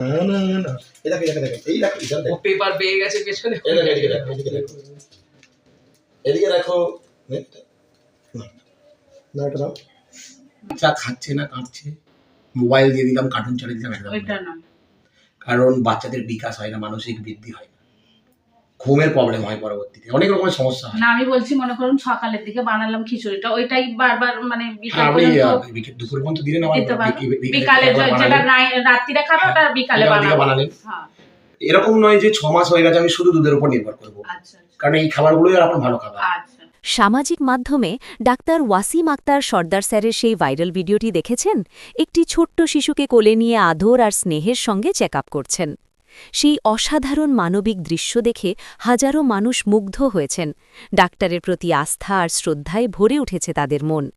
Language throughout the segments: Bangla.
না না না এই ও পেপার পেয়ে গেছে পেছনে। এদিকে না না এটা দাও। বাচ্চা খাচ্ছে না কাঁদছে। মোবাইল দিয়ে দিলাম কার্টুন চালিয়ে দিলাম একদম কারণ বাচ্চাদের বিকাশ হয় না মানসিক বৃদ্ধি হয় না। ঘুমের প্রবলেম হয় পরবর্তীতে। অনেক রকমের সমস্যা হয়। না আমি বলছি মনে করুন সকালের দিকে বানালাম খিচুড়িটা ওইটাই বারবার মানে বিকাল হ্যাঁ, পর্যন্ত দুপুর দিলেন পারব। বিকে- বিকেলে বিকালে যেটা রাত্রিরে খাবে ওটা বিকালে বিকালের বানালেন। হ্যাঁ। এরকম নয় যে ছ মাস হয়ে গেছে আমি শুধু দুধের উপর নির্ভর করব। আচ্ছা কারণ এই খাবারগুলোই আর এখন ভালো খাবার। আচ্ছা। সামাজিক মাধ্যমে ডাক্তার ওয়াসিম আক্তার সর্দার স্যারের সেই ভাইরাল ভিডিওটি দেখেছেন? একটি ছোট্ট শিশুকে কোলে নিয়ে আদর আর স্নেহের সঙ্গে চেক আপ করছেন। সেই অসাধারণ মানবিক দৃশ্য দেখে হাজারো মানুষ মুগ্ধ হয়েছেন। ডাক্তারের প্রতি আস্থা আর শ্রদ্ধায় ভরে উঠেছে তাদের মন।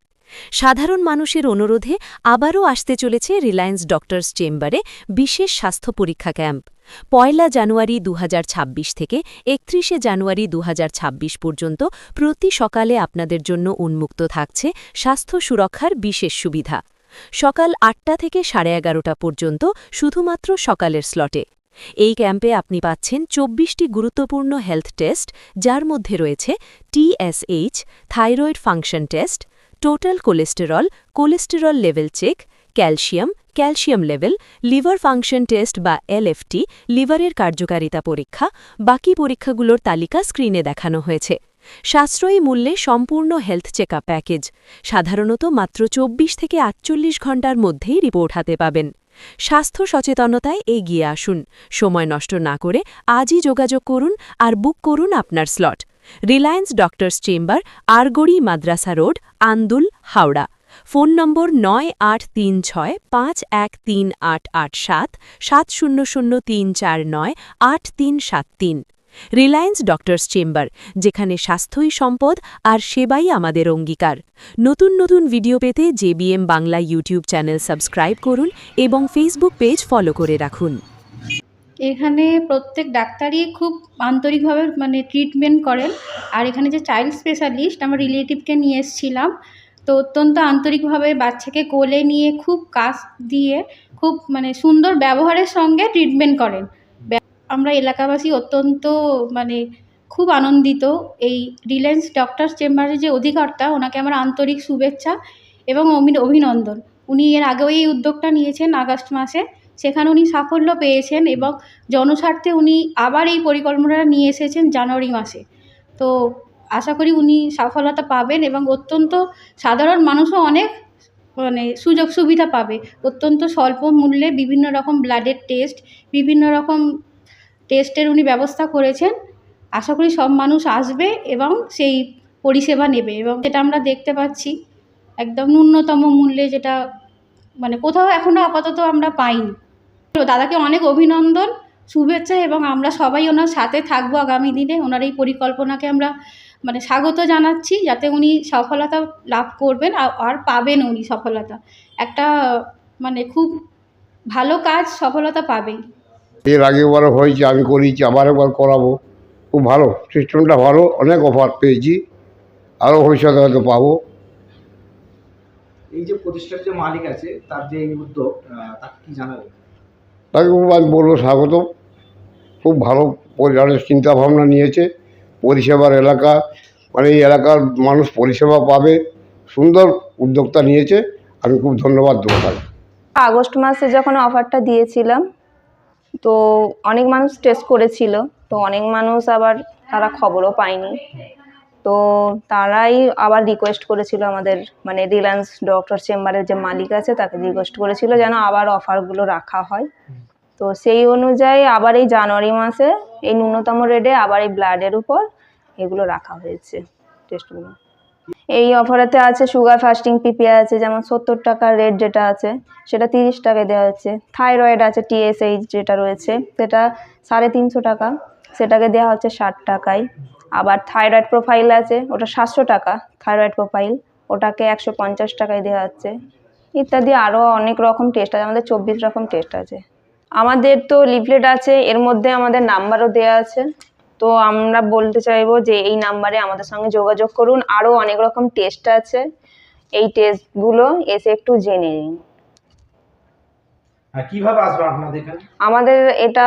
সাধারণ মানুষের অনুরোধে আবারও আসতে চলেছে রিলায়েন্স ডক্টরস চেম্বারে বিশেষ স্বাস্থ্য পরীক্ষা ক্যাম্প। পয়লা জানুয়ারি দুহাজার ছাব্বিশ থেকে একত্রিশে জানুয়ারি দুহাজার ছাব্বিশ পর্যন্ত প্রতি সকালে আপনাদের জন্য উন্মুক্ত থাকছে স্বাস্থ্য সুরক্ষার বিশেষ সুবিধা। সকাল আটটা থেকে সাড়ে এগারোটা পর্যন্ত শুধুমাত্র সকালের স্লটে। এই ক্যাম্পে আপনি পাচ্ছেন চব্বিশটি গুরুত্বপূর্ণ হেলথ টেস্ট যার মধ্যে রয়েছে TSH thyroid function test total cholesterol cholesterol level check calcium calcium level liver function test বা এলএফটি লিভারের কার্যকারিতা পরীক্ষা, বাকি পরীক্ষাগুলোর তালিকা স্ক্রিনে দেখানো হয়েছে। সাশ্রয়ী মূল্যে সম্পূর্ণ হেলথ চেকআপ প্যাকেজ সাধারণত মাত্র চব্বিশ থেকে আটচল্লিশ ঘণ্টার মধ্যেই রিপোর্ট হাতে পাবেন। স্বাস্থ্য সচেতনতায় এগিয়ে আসুন। সময় নষ্ট না করে আজই যোগাযোগ করুন আর বুক করুন আপনার slot. Reliance doctors chamber, Argari Madrasa road, Andul, Howrah. Phone number নয় আট তিন ছয় পাঁচ এক তিন আট আট সাত সাত শূন্য শূন্য তিন চার নয় আট তিন সাত তিন। রিলায়েন্স ডক্টরস চেম্বার, যেখানে স্বাস্থ্যই সম্পদ আর সেবাই আমাদের অঙ্গীকার। নতুন নতুন ভিডিও পেতে JBM Bangla YouTube channel subscribe করুন এবং ফেসবুক পেজ ফলো করে রাখুন। এখানে প্রত্যেক ডাক্তারই খুব আন্তরিকভাবে মানে ট্রিটমেন্ট করেন। আর এখানে যে চাইল্ড স্পেশালিস্ট আমার রিলেটিভকে নিয়ে এসেছিলাম, তো অত্যন্ত আন্তরিকভাবে বাচ্চাকে কোলে নিয়ে, খুব কাজ দিয়ে, খুব মানে সুন্দর ব্যবহারের সঙ্গে ট্রিটমেন্ট করেন। আমরা এলাকাবাসী অত্যন্ত মানে খুব আনন্দিত। এই রিলায়েন্স ডক্টর চেম্বারের যে অধিকর্তা, ওনাকে আমার আন্তরিক শুভেচ্ছা এবং অভিনন্দন। উনি এর আগেও এই উদ্যোগটা নিয়েছেন আগস্ট মাসে। সেখানে উনি সাফল্য পেয়েছেন এবং জনস্বার্থে উনি আবার এই পরিকল্পনাটা নিয়ে এসেছেন জানুয়ারি মাসে। তো আশা করি উনি সফলতা পাবেন এবং অত্যন্ত সাধারণ মানুষও অনেক মানে সুযোগ সুবিধা পাবে। অত্যন্ত স্বল্প মূল্যে বিভিন্ন রকম ব্লাডের টেস্ট বিভিন্ন রকম টেস্টের উনি ব্যবস্থা করেছেন। আশা করি সব মানুষ আসবে এবং সেই পরিষেবা নেবে এবং যেটা আমরা দেখতে পাচ্ছি, একদম ন্যূনতম মূল্যে যেটা মানে কোথাও এখনও আপাতত আমরা পাইনি। তো দাদাকে অনেক অভিনন্দন, শুভেচ্ছা এবং আমরা সবাই ওনার সাথে থাকব আগামী দিনে। ওনার এই পরিকল্পনাকে আমরা মানে স্বাগত জানাচ্ছি যাতে উনি সফলতা লাভ করবেন আর- পাবেন উনি সফলতা। একটা মানে খুব ভালো কাজ সফলতা পাবেই। এর আগেবারও হয়েছে আমি করিয়েছি আবার একবার করাবো। খুব ভালো সিস্টেমটা ভালো অনেক অফার পেয়েছি। আরও ভবিষ্যতে হয়তো পাবো। এই যে প্রতিষ্ঠানের যে মালিক আছে তার যে এই উদ্যোগ তাকে কি জানাবে তাকে খুব আমি বলব স্বাগত খুব ভালো পরিবারের চিন্তাভাবনা নিয়েছে। পরিষেবার এলাকা মানে এই এলাকার মানুষ পরিষেবা পাবে। সুন্দর উদ্যোক্তা নিয়েছে। আমি খুব ধন্যবাদ দেবো তাকে। আগস্ট মাসে যখন অফারটা দিয়েছিলাম তো অনেক মানুষ টেস্ট করেছিল, তো অনেক মানুষ আবার তারা খবরও পায়নি। তো তারাই আবার রিকোয়েস্ট করেছিল আমাদের মানে রিলায়েন্স ডক্টর চেম্বারের যে মালিক আছে তাকে রিকোয়েস্ট করেছিল যেন আবার অফারগুলো রাখা হয়। তো সেই অনুযায়ী আবার এই জানুয়ারি মাসে এই ন্যূনতম রেটে আবার এই ব্লাডের উপর এগুলো রাখা হয়েছে টেস্টগুলো এই অফারেতে আছে সুগার ফাস্টিং পিপি আছে, যেমন সত্তর টাকার রেট যেটা আছে, সেটা তিরিশ টাকায় দেওয়া হচ্ছে। থাইরয়েড আছে টিএসএইচ যেটা রয়েছে, সেটা সাড়ে তিনশো টাকা, সেটাকে দেওয়া হচ্ছে ষাট টাকায়। আবার থাইরয়েড প্রোফাইল আছে, ওটা সাতশো টাকা, থাইরয়েড প্রোফাইল, ওটাকে একশো পঞ্চাশ টাকায় দেওয়া হচ্ছে। ইত্যাদি আরও অনেক রকম টেস্ট আছে, আমাদের চব্বিশ রকম টেস্ট আছে। আমাদের তো লিফলেট আছে, এর মধ্যে আমাদের নাম্বারও দেওয়া আছে। তো আমরা বলতে চাইব যে এই নাম্বারে আমাদের সঙ্গে যোগাযোগ করুন। আরও অনেক রকম টেস্ট আছে। এই টেস্টগুলো এসে একটু জেনে নিন। কীভাবে আসবে আপনাদের এখানে? আমাদের এটা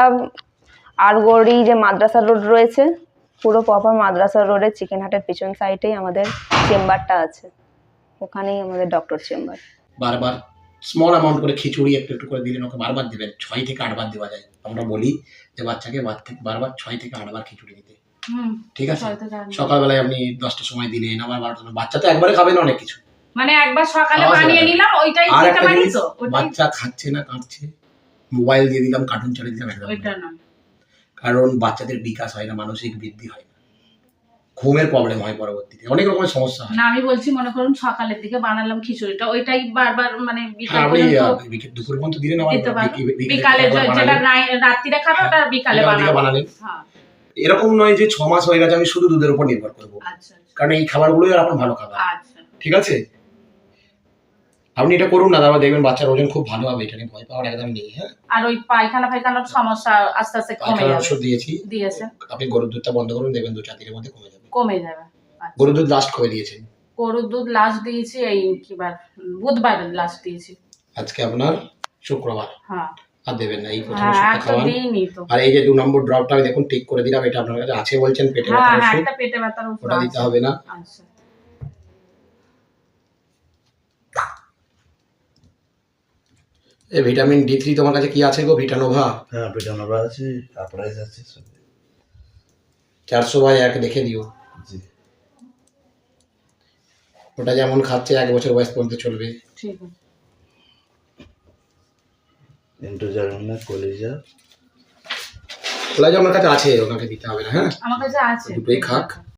আরগড়ি যে মাদ্রাসা রোড রয়েছে পুরো প্রপার মাদ্রাসা রোডের চিকেন হাটের পিছন সাইডেই আমাদের চেম্বারটা আছে। ওখানেই আমাদের ডক্টর চেম্বার বারবার স্মল অ্যামাউন্ট করে খিচুড়ি একটু একটু করে দিলেন ওকে বারবার দেবেন। ছয় থেকে আটবার দেওয়া যায়। আমরা বলি যে বাচ্চাকে বারবার ছয় থেকে আটবার খিচুড়ি দিতে। ঠিক আছে? সকালবেলায় আপনি দশটার সময় দিলেন আবার বারোটার বাচ্চা তো একবারে খাবে না অনেক কিছু। মানে একবার সকালে বানিয়ে নিলাম ওইটাই একটা পারি তো বাচ্চা খাচ্ছে না কাঁদছে। মোবাইল দিয়ে দিলাম কার্টুন চালিয়ে দিলাম একদম কারণ বাচ্চাদের বিকাশ হয় না মানসিক বৃদ্ধি হয় না। ঘুমের প্রবলেম হয় পরবর্তীতে। অনেক রকমের সমস্যা হয়। না আমি বলছি মনে করুন সকালের দিকে বানালাম খিচুড়িটা ওইটাই বারবার মানে বিকাল হ্যাঁ, পর্যন্ত দুপুর পর্যন্ত দিলেন পারো। বিকালে। যেটা রাত্রিরে খাবে ওটা বিকালে বিকালের বানালেন। হ্যাঁ। এরকম নয় যে ছ মাস হয়ে গেছে আমি শুধু দুধের উপর নির্ভর করব। আচ্ছা কারণ এই খাবারগুলোই আর এখন ভালো খাবার। আচ্ছা। ঠিক আছে? আপনি এটা করুন না তারপর দেখবেন বাচ্চার ওজন খুব ভালো হবে এটা নিয়ে ভয় পাওয়ার একদম নেই হ্যাঁ? আর ওই পায়খানা ফায়খানার সমস্যা আস্তে আস্তে কমে পায়খানার যাবে। ওষুধ দিয়েছি। দিয়েছে। আপনি গরুর দুধটা বন্ধ করুন দেখবেন দু চার দিনের মধ্যে কমে যাবে। কমে যাবে। আচ্ছা। গরুর দুধ লাস্ট করে দিয়েছেন? গরুর দুধ লাস্ট দিয়েছি এই কিবার বুধবার লাস্ট দিয়েছি। আজকে আপনার শুক্রবার। হ্যাঁ। আর দেবেন না এই প্রথম হ্যাঁ ওষুধটা খাওয়ান। আর এই যে দু নম্বর ড্রপটা আমি দেখুন টিক করে দিলাম এটা আপনার কাছে আছে বলছেন পেটে হ্যাঁ ব্যথার হ্যাঁ ওষুধ। একটা পেটে ব্যথার ওষুধ ওটা দিতে হবে না। আচ্ছা। এই ভিটামিন ডি থ্রি তোমার কাছে কি আছে গো? ভিটানোভা হ্যাঁ পেটানোরা আছে আপরাইজ আছে চারশো বাই এক দেখে দিও। ওটা যেমন খাচ্ছে এক বছর বয়স পর্যন্ত চলবে। ঠিক আছে। এন্টোজারমনা কলেজা। ওটা আমার কাছে আছে ওনাকে দিতে হবে না হ্যাঁ? আমার কাছে আছে। দুটোই খাক।